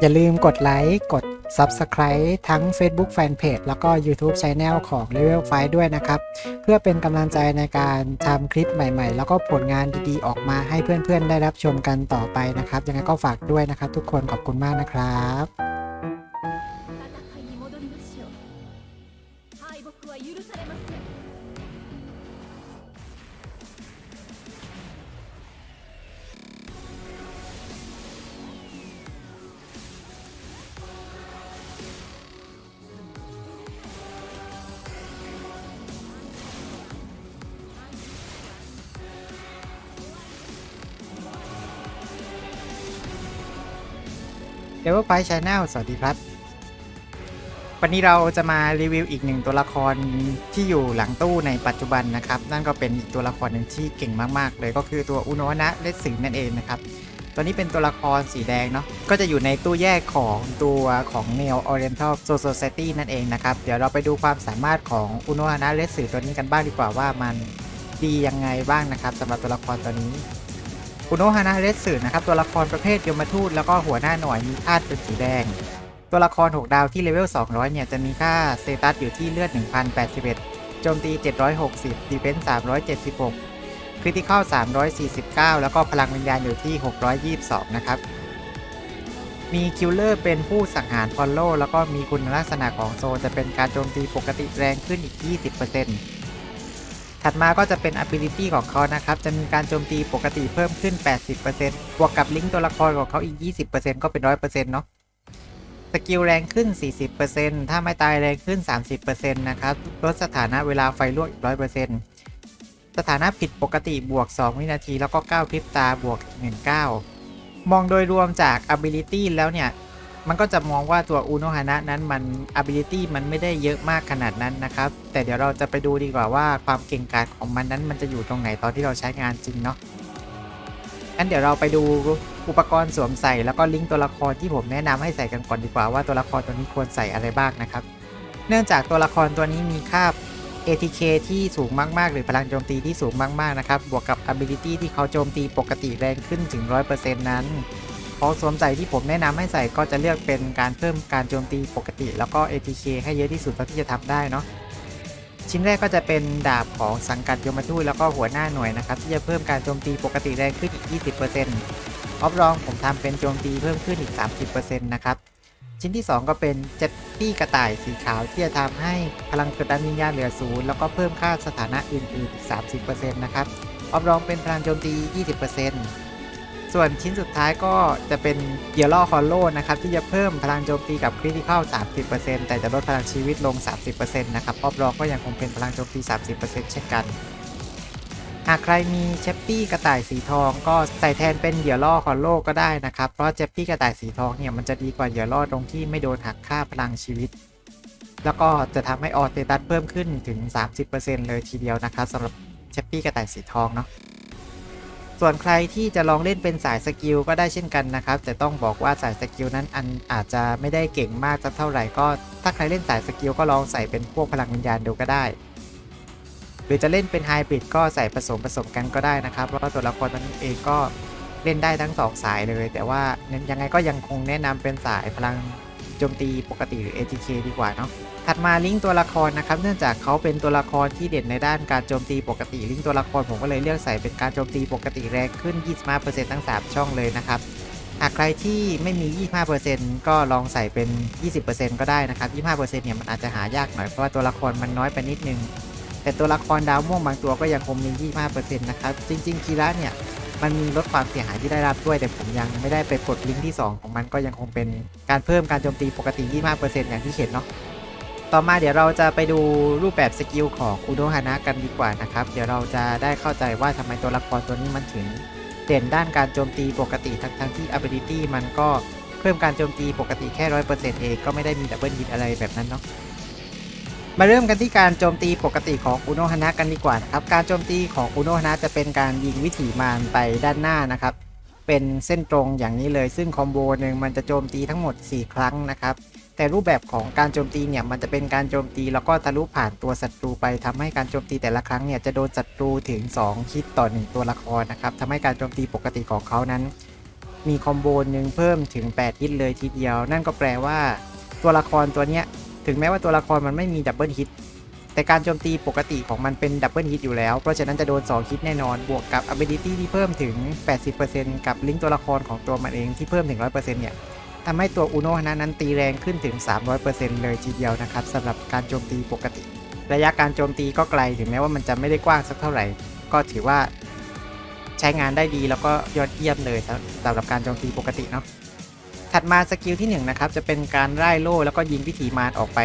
อย่าลืมกดไลค์กด Subscribe ทั้ง Facebook Fanpage แล้วก็ YouTube Channel ของ Level 5 ด้วยนะครับ เพื่อเป็นกำลังใจในการทำคลิปใหม่ๆ แล้วก็ผลงานดีๆ ออกมาให้เพื่อนๆ ได้รับชมกันต่อไปนะครับ ยังไงก็ฝากด้วยนะครับทุกคนขอบคุณมากนะครับ Level 5 Channel สวัสดีครับ วันนี้เราจะมารีวิวอีกหนึ่งตัวละครที่อยู่หลังตู้ในปัจจุบันนะครับ นั่นก็เป็นอีกตัวละครหนึ่งที่เก่งมากๆ เลยก็คือตัวอุโนนะเลสสิงนั่นเองนะครับ ตัวนี้เป็นตัวละครสีแดงเนาะ ก็จะอยู่ในตู้แยกของตัวของ Neo Oriental Society นั่นเองนะครับ เดี๋ยวเราไปดูความสามารถของอุโนนะเลสสิตัวนี้กันบ้างดีกว่าว่ามันดียังไงบ้างนะครับสำหรับตัวละครตัวนี้ คุโนฮานะเรสสึนะครับตัวละครประเภทยมทูตแล้วก็หัวหน้าหน่วยมีธาตุเป็นสีแดง ตัวละคร 6 ดาวที่เลเวล 200 เนี่ยจะมีค่าเตตัสอยู่ที่เลือด 1081 โจมตี 760ดีเฟนส์376 คริติคอล349 แล้วก็พลังวิญญาณอยู่ที่ 622 นะครับมีคิลเลอร์เป็นผู้สังหารฟอลโล่แล้วก็มีคุณลักษณะของโซนจะเป็นการโจมตีปกติแรงขึ้นอีก 20% ถัดมาก็จะเป็น ability ของเขานะครับ จะมีการโจมตีปกติเพิ่มขึ้น 80%บวกกับลิงก์ตัวละครของเขาอีก 20%ก็เป็น 100%เนาะสกิลแรงขึ้น 40%ถ้าไม่ตายแรงขึ้น 30%นะครับ ลดสถานะเวลาไฟลวกอีก 100%สถานะผิดปกติบวก 2 วินาที แล้วก็ 9 พริบตาบวก 19 มองโดยรวมจาก ability แล้วเนี่ย มันก็จะมองว่าตัวอุโนฮานะนั้นมัน ability มันไม่ได้เยอะมากขนาดนั้นนะครับ แต่เดี๋ยวเราจะไปดูดีกว่าว่าความเก่งกาจของมันนั้นมันจะอยู่ตรงไหนตอนที่เราใช้งานจริงเนาะงั้นเดี๋ยวเราไปดูอุปกรณ์สวมใส่แล้วก็ลิงก์ตัวละครที่ผมแนะนำให้ใส่กันก่อนดีกว่าว่าตัวละครตัวนี้ควรใส่อะไรบ้างนะครับ เนื่องจากตัวละครตัวนี้มีค่า ATK ที่สูงมากๆ หรือพลังโจมตีที่สูงมากๆนะครับ บวกกับ ability ที่เขาโจมตีปกติแรงขึ้นถึง 100%นั้น ของสวมใส่ที่ผมแนะนำให้ใส่ก็จะเลือกเป็นการเพิ่มการโจมตีปกติ แล้วก็ ATK ให้เยอะที่สุดเท่าที่จะทำได้เนาะชิ้นแรกก็จะเป็นดาบของสังกัดยมทูตแล้วก็หัวหน้าหน่วยนะครับที่จะเพิ่มการโจมตีปกติแรงขึ้นอีก 20%ออฟรองผมทำเป็นโจมตีเพิ่มขึ้นอีก 30%นะครับชิ้นที่ 2 ก็เป็นเจ็ตตี้กระต่ายสีขาวที่จะทำให้พลังกดดันวิญญาณเหลือศูนย์แล้วก็เพิ่มค่าสถานะอื่นๆอีก 30%นะครับออฟรองเป็นพลังโจมตี 20% ส่วนชิ้นสุดท้ายก็จะเป็นเกียร์ล่อคอลโลนะครับที่จะเพิ่มพลังโจมตีกับคริติคอล30%แต่จะลดพลังชีวิตลง 30%นะครับออฟรองก็ยังคงเป็นพลังโจมตี 30%เช่นกัน หากใครมีเชปปี้กระต่ายสีทองก็ใส่แทนเป็นเหยื่อล่อคอลโลก็ได้นะครับ เพราะเชปปี้กระต่ายสีทองเนี่ยมันจะดีกว่าเหยื่อล่อตรงที่ไม่โดนหักค่าพลังชีวิต แล้วก็จะทำให้ออเตตัสเพิ่มขึ้นถึง 30%เลยทีเดียวนะครับสำหรับเชปปี้กระต่ายสีทองเนาะ ส่วนใครที่จะลองเล่นเป็นสายสกิลก็ได้เช่นกันนะครับ แต่ต้องบอกว่าสายสกิลนั้นอันอาจจะไม่ได้เก่งมากสักเท่าไหร่ก็ ถ้าใครเล่นสายสกิลก็ลองใส่เป็นพวกพลังวิญญาณดูก็ได้ หรือจะเล่นเป็นไฮบริดก็ใส่ผสมผสมกันก็ได้นะครับ เพราะว่าตัวละครนั้นเองก็เล่นได้ทั้งสองสายเลย แต่ว่ายังไงก็ยังคงแนะนำเป็นสายพลัง โจมตีปกติหรือ ATK ดีกว่าเนาะถัดมาลิงก์ตัวละครนะครับ เนื่องจากเขาเป็นตัวละครที่เด่นในด้านการโจมตีปกติ ลิงก์ตัวละครผมก็เลยเลือกใส่เป็นการโจมตีปกติแรงขึ้น 25%ทั้ง 3 ช่องเลยนะครับหากใครที่ไม่มี 25%ก็ลองใส่เป็น 20%ก็ได้นะครับ 25%เนี่ยมันอาจจะหายากหน่อยเพราะว่าตัวละครมันน้อยไปนิดนึง แต่ตัวละครดาวม่วงบางตัวก็ยังคงมี 25%นะครับ จริงๆคีระเนี่ย มันมีลดความเสียหายที่ได้รับด้วย แต่ผมยังไม่ได้ไปกดลิงก์ที่ 2 ของมันก็ยังคงเป็นการเพิ่มการโจมตีปกติ 25%อย่างที่เห็นเนาะต่อมาเดี๋ยวเราจะไปดูรูปแบบสกิลของอุโดฮานะกันดีกว่านะครับ เดี๋ยวเราจะได้เข้าใจว่าทำไมตัวละครตัวนี้มันถึงเด่นด้านการโจมตีปกติทั้งทั้งที่ ability มันก็เพิ่มการโจมตีปกติแค่100%เองก็ไม่ได้มีดับเบิลฮิตอะไรแบบนั้นเนาะ มาเริ่มกันที่การโจมตีปกติของอุโนฮนะกันดีกว่านะครับ การโจมตีของอุโนฮนะจะเป็นการยิงวิถีมารไปด้านหน้านะครับ เป็นเส้นตรงอย่างนี้เลย ซึ่งคอมโบหนึ่งมันจะโจมตีทั้งหมด 4 ครั้งนะครับ แต่รูปแบบของการโจมตีเนี่ยมันจะเป็นการโจมตีแล้วก็ทะลุผ่านตัวศัตรูไปทำให้การโจมตีแต่ละครั้งเนี่ยจะโดนศัตรูถึง 2 คิดต่อ 1 ตัวละครนะครับทำให้การโจมตีปกติของเขานั้น มีคอมโบหนึ่งเพิ่มถึง 8 ฮิตเลยทีเดียว นั่นก็แปลว่าตัวละครตัวเนี้ย ถึงแม้ว่าตัวละครมันไม่มีดับเบิลฮิตแต่การโจมตีปกติของมันเป็นดับเบิลฮิตอยู่แล้ว เพราะฉะนั้นจะโดน 2 ฮิตแน่นอน บวกกับ ability ที่เพิ่มถึง 80%กับลิงก์ตัวละครของตัวมันเองที่เพิ่มถึง 100%เนี่ยทำให้ตัวอุโนฮานะนั้นตีแรงขึ้นถึง 300%เลยทีเดียวนะครับสำหรับการโจมตีปกติ ระยะการโจมตีก็ไกลถึงแม้ว่ามันจะไม่ได้กว้างสักเท่าไหร่ ก็ถือว่าใช้งานได้ดีแล้วก็ยอดเยี่ยมเลยสำหรับการโจมตีปกติเนาะ ถัดมาสกิลที่1นงนะครับ จะเป็นการไล่โล่แล้วก็ยิงวิถีมารออกไป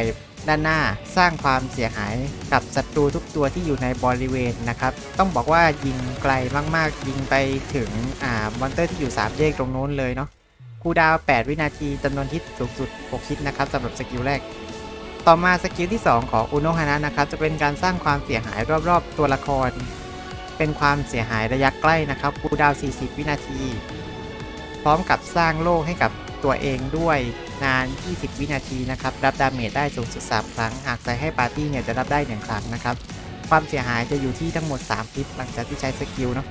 ด้านหน้า สร้างความเสียหายกับศัตรูทุกตัวที่อยู่ในบริเวณนะครับ ต้องบอกว่ายิงไกลมากๆ ยิงไปถึงอ่ามอนเตอร์ที่อยู่3แยกตรงโน้นเลยเนาะคูดาว 8 วินาทีจำนวนฮิตสูงสุด6ฮิตนะครับสำหรับสกิลแรก ต่อมาสกิลที่ 2 ของอุโนฮานะนะครับ จะเป็นการสร้างความเสียหายรอบๆ ตัวละคร เป็นความเสียหายระยะใกล้นะครับคูดาว 40 วินาที พร้อมกับสร้างโล่ให้กับ ตัวเองด้วยนาน 20 วินาทีนะครับ รับดาเมจได้สูงสุด 3 ครั้ง หากใส่ให้ปาร์ตี้เนี่ยจะรับได้ 1 ครั้งนะครับ ความเสียหายจะอยู่ที่ทั้งหมด 3 คลิปหลังจากที่ใช้สกิลเนาะ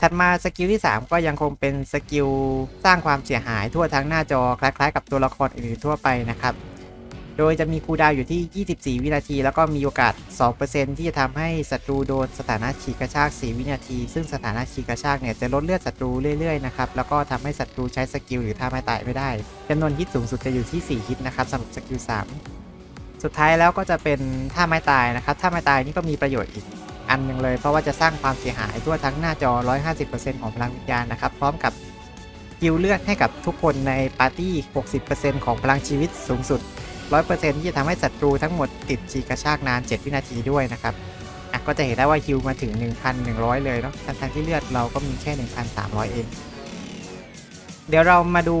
ถัดมาสกิลที่ 3 ก็ยังคงเป็นสกิลสร้างความเสียหายทั่วทั้งหน้าจอคล้ายๆ กับตัวละครอื่นๆทั่วไปนะครับ โดยจะมีคูลดาวอยู่ที่ 24 วินาที แล้วก็มีโอกาส 2%ที่จะทำให้ศัตรูโดนสถานะฉีกกระชาก 4 วินาที ซึ่งสถานะฉีกกระชากเนี่ยจะลดเลือดศัตรูเรื่อยๆนะครับ แล้วก็ทำให้ศัตรูใช้สกิลหรือท่าไม้ตายไม่ได้จำนวนฮิตสูงสุดจะอยู่ที่ 4 ฮิตนะครับสำหรับสกิล 3 สุดท้ายแล้วก็จะเป็นท่าไม้ตายนะครับ ท่าไม้ตายนี่ก็มีประโยชน์อีกอันหนึ่งเลย เพราะว่าจะสร้างความเสียหายทั่วทั้งหน้าจอ 150%ของพลังวิญญาณนะครับ พร้อมกับฮิวเลือดให้กับทุกคนในปาร์ตี้ 60%ของพลังชีวิตสูงสุด 100%ที่จะทำให้ศัตรูทั้งหมดติดฉีกระชากนาน 7 วินาทีด้วยนะครับอะก็จะเห็นได้ว่าฮิวมาถึง 1,100 เลยเนาะทั้งๆที่เลือดเราก็มีแค่ 1,300 เอง เดี๋ยวเรามาดู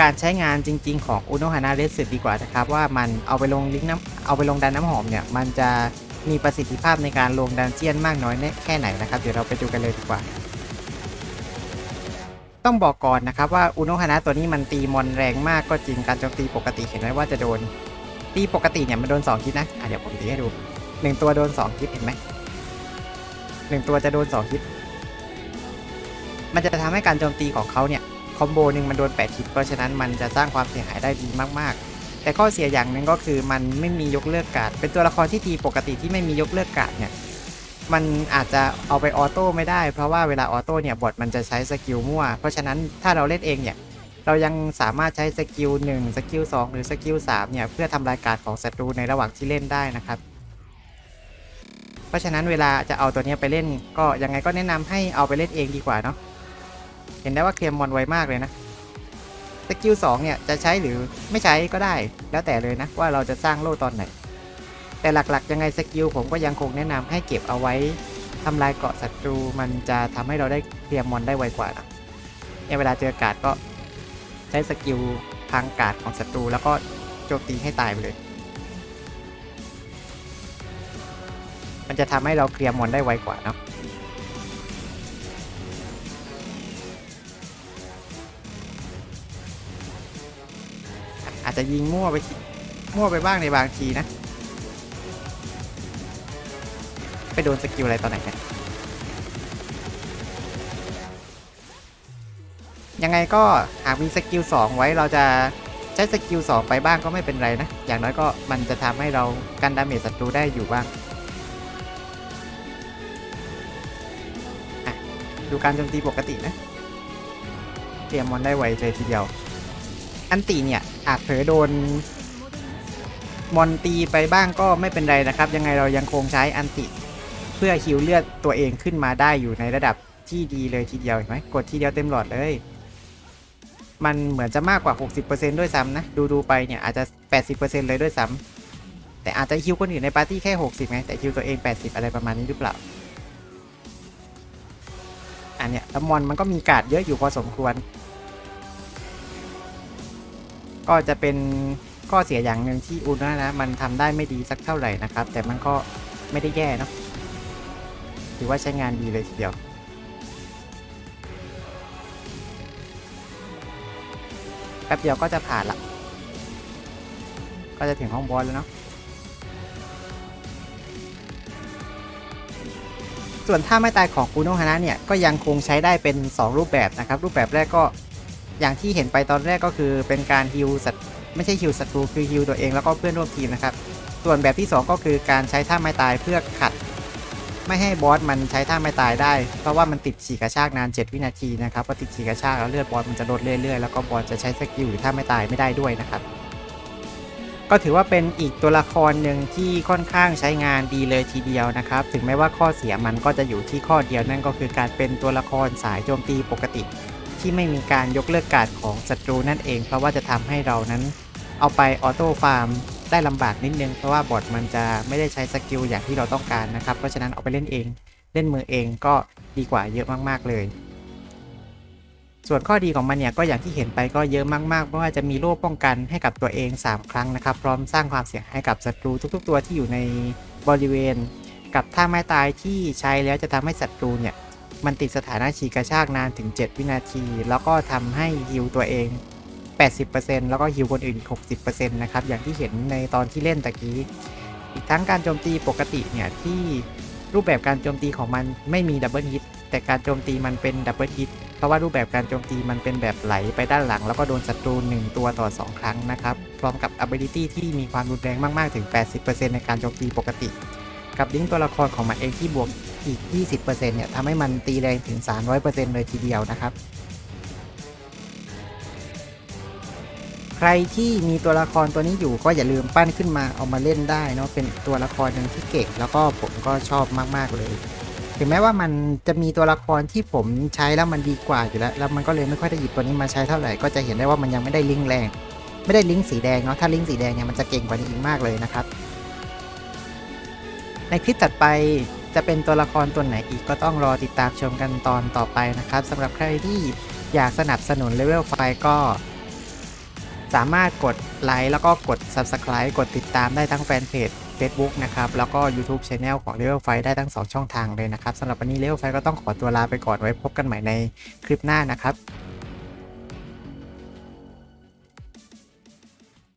การใช้งานจริง ๆ ของอุโนฮานะเรสดีกว่านะครับ ว่ามันเอาไปลงลิงก์น้ำเอาไปลงดันน้ำหอมเนี่ย มันจะมีประสิทธิภาพในการลงดันเจียนมากน้อยแค่ไหนนะครับ เดี๋ยวเราไปดูกันเลยดีกว่า ต้องบอกก่อนนะครับว่าอุโนฮานะตัวนี้มันตีมอนแรงมากก็จริงการโจมตีปกติเห็นไหมว่าจะโดน ตีปกติเนี่ยมันโดน2คิดนะอะเดี๋ยวผมตีให้ดูหนึ่งตัวโดน2คิดเห็นไหมหนึ่งตัวจะโดน2คิดมันจะทำให้การโจมตีของเขาเนี่ยคอมโบหนึ่งมันโดน8คิดเพราะฉะนั้นมันจะสร้างความเสียหายได้ดีมากๆ แต่ข้อเสียอย่างหนึ่งก็คือมันไม่มียกเลิกการ์ดเป็นตัวละครที่ตีปกติที่ไม่มียกเลิกการ์ดเนี่ย มันอาจจะเอาไปออโต้ไม่ได้ เพราะว่าเวลาออโต้เนี่ยบอทมันจะใช้สกิลมั่ว เพราะฉะนั้นถ้าเราเล่นเองเนี่ยเรายังสามารถใช้สกิล1สกิล2หรือสกิล3เนี่ยเพื่อทำลายการของศัตรูในระหว่างที่เล่นได้นะครับเพราะฉะนั้นเวลาจะเอาตัวนี้ไปเล่น ก็ยังไงก็แนะนำให้เอาไปเล่นเองดีกว่าเนาะเห็นได้ว่าเคลียร์มอนไวมากเลยนะสกิล2เนี่ยจะใช้หรือไม่ใช้ก็ได้ แล้วแต่เลยนะว่าเราจะสร้างโล่ตอนไหน แต่หลักๆ ยังไงสกิลผมก็ยังคงแนะนำให้เก็บเอาไว้ทำลายเกาะศัตรูมันจะทำให้เราได้เคลียร์มอนได้ไวกว่านะเนี่ยเวลาเจอการ์ดก็ใช้สกิลพังการ์ดของศัตรู แล้วก็โจมตีให้ตายไปเลย มันจะทำให้เราเคลียร์มอนได้ไวกว่าเนาะอาจจะยิงมั่วไปมั่วไปบ้างในบางทีนะ ไปโดนสกิลอะไรตอนไหนกันยังไงก็หากมีสกิล2ไว้เราจะใช้สกิล2ไปบ้างก็ไม่เป็นไรนะ อย่างน้อยก็มันจะทำให้เรากันดาเมจศัตรูได้อยู่บ้าง ดูการโจมตีปกตินะ เตรียมมอนได้ไวเลยทีเดียว อันตีเนี่ยอาจเผลอโดน มอนตีไปบ้างก็ไม่เป็นไรนะครับ ยังไงเรายังคงใช้อันติ เพื่อฮิวเลือดตัวเองขึ้นมาได้อยู่ในระดับที่ดีเลยทีเดียวเห็นไหมกดทีเดียวเต็มหลอดเลย มันเหมือนจะมากกว่า 60%ด้วยซ้ำนะ ดูดูๆไปเนี่ยอาจจะ 80%เลยด้วยซ้ำแต่อาจจะฮิวคนอื่นในปาร์ตี้แค่ 60ไงแต่ฮิวตัวเอง 80 อะไรประมาณนี้หรือเปล่าอันเนี้ยแล้วมอนมันก็มีการ์ดเยอะอยู่พอสมควร ก็จะเป็นข้อเสียอย่างหนึ่งที่อุลนะนะ มันทำได้ไม่ดีสักเท่าไหร่นะครับ แต่มันก็ไม่ได้แย่เนาะ ถือว่าใช้งานดีเลยทีเดียว แป๊บเดียวก็จะผ่านละ ก็จะถึงห้องบอสแล้วเนาะส่วนท่าไม่ตายของคูโนฮานะเนี่ยก็ยังคงใช้ได้เป็น 2 รูปแบบนะครับ รูปแบบแรกก็อย่างที่เห็นไปตอนแรกก็คือเป็นการฮิวสัตว์ไม่ใช่ฮิวศัตรูคือฮิวตัวเองแล้วก็เพื่อนร่วมทีมนะครับ ส่วนแบบที่ 2 ก็คือการใช้ท่าไม้ตายเพื่อขัด ไม่ให้บอสมันใช้ท่าไม้ตายได้ เพราะว่ามันติดฉีกกระชากนาน 7 วินาทีนะครับพอติดฉีกกระชากแล้วเลือดบอสมันจะลดเรื่อยๆ แล้วก็บอสจะใช้สกิลหรือท่าไม้ตายไม่ได้ด้วยนะครับ ก็ถือว่าเป็นอีกตัวละครหนึ่งที่ค่อนข้างใช้งานดีเลยทีเดียวนะครับ ถึงแม้ว่าข้อเสียมันก็จะอยู่ที่ข้อเดียวนั่นก็คือการเป็นตัวละครสายโจมตีปกติ ที่ไม่มีการยกเลิกการดของศัตรูนั่นเอง เพราะว่าจะทำให้เรานั้น เอาไปออโต้ฟาร์ม ได้ลำบากนิดนึง เพราะว่าบอทมันจะไม่ได้ใช้สกิลอย่างที่เราต้องการนะครับ เพราะฉะนั้นเอาไปเล่นเอง เล่นมือเองก็ดีกว่าเยอะมากๆเลย ส่วนข้อดีของมันเนี่ยก็อย่างที่เห็นไปก็เยอะมากๆ เพราะว่าจะมีโล่ป้องกันให้กับตัวเอง 3 ครั้งนะครับ พร้อมสร้างความเสียหายให้กับศัตรูทุก ๆ ตัวที่อยู่ในบริเวณ กับท่าไม้ตายที่ใช้แล้วจะทำให้ศัตรูเนี่ยมันติดสถานะฉีกกระชากนานถึง 7 วินาที แล้วก็ทำให้ฮิวตัวเอง 80%แล้วก็ฮิวคนอื่นอีก60%นะครับอย่างที่เห็นในตอนที่เล่นตะกี้ อีกทั้งการโจมตีปกติเนี่ยที่รูปแบบการโจมตีของมันไม่มีดับเบิลฮิตแต่การโจมตีมันเป็นดับเบิลฮิตเพราะว่ารูปแบบการโจมตีมันเป็นแบบไหลไปด้านหลัง แล้วก็โดนศัตรู 1 ตัวต่อ 2 ครั้งนะครับ พร้อมกับ ability ที่มีความรุนแรงมากๆถึง 80%ในการโจมตีปกติ กับลิงก์ตัวละครของมันเองที่บวกอีก 20%เนี่ยทำให้มันตีแรงถึง 300%เลยทีเดียวนะครับ ใครที่มีตัวละครตัวนี้อยู่ก็อย่าลืมปั้นขึ้นมาเอามาเล่นได้เนาะเป็นตัวละครหนึ่งที่เก่งแล้วก็ผมก็ชอบมากๆเลย ถึงแม้ว่ามันจะมีตัวละครที่ผมใช้แล้วมันดีกว่าอยู่แล้ว แล้วมันก็เลยไม่ค่อยได้หยิบตัวนี้มาใช้เท่าไหร่ก็จะเห็นได้ว่ามันยังไม่ได้ลิงแรง ไม่ได้ลิงสีแดงเนาะถ้าลิงสีแดงเนี่ยมันจะเก่งกว่านี้อีกมากเลยนะครับ ในคลิปถัดไปจะเป็นตัวละครตัวไหนอีกก็ต้องรอติดตามชมกันตอนต่อไปนะครับสำหรับใครที่อยากสนับสนุนเลเวลไฟก็ สามารถกดไลค์แล้วก็กด Subscribe กดติดตามได้ทั้งแฟนเพจ Facebook นะครับ แล้วก็ YouTube Channel ของ Level 5ได้ทั้ง 2 ช่องทางเลยนะครับสำหรับวันนี้ Level 5ก็ต้องขอตัวลาไปก่อนไว้พบกันใหม่ในคลิปหน้านะครับ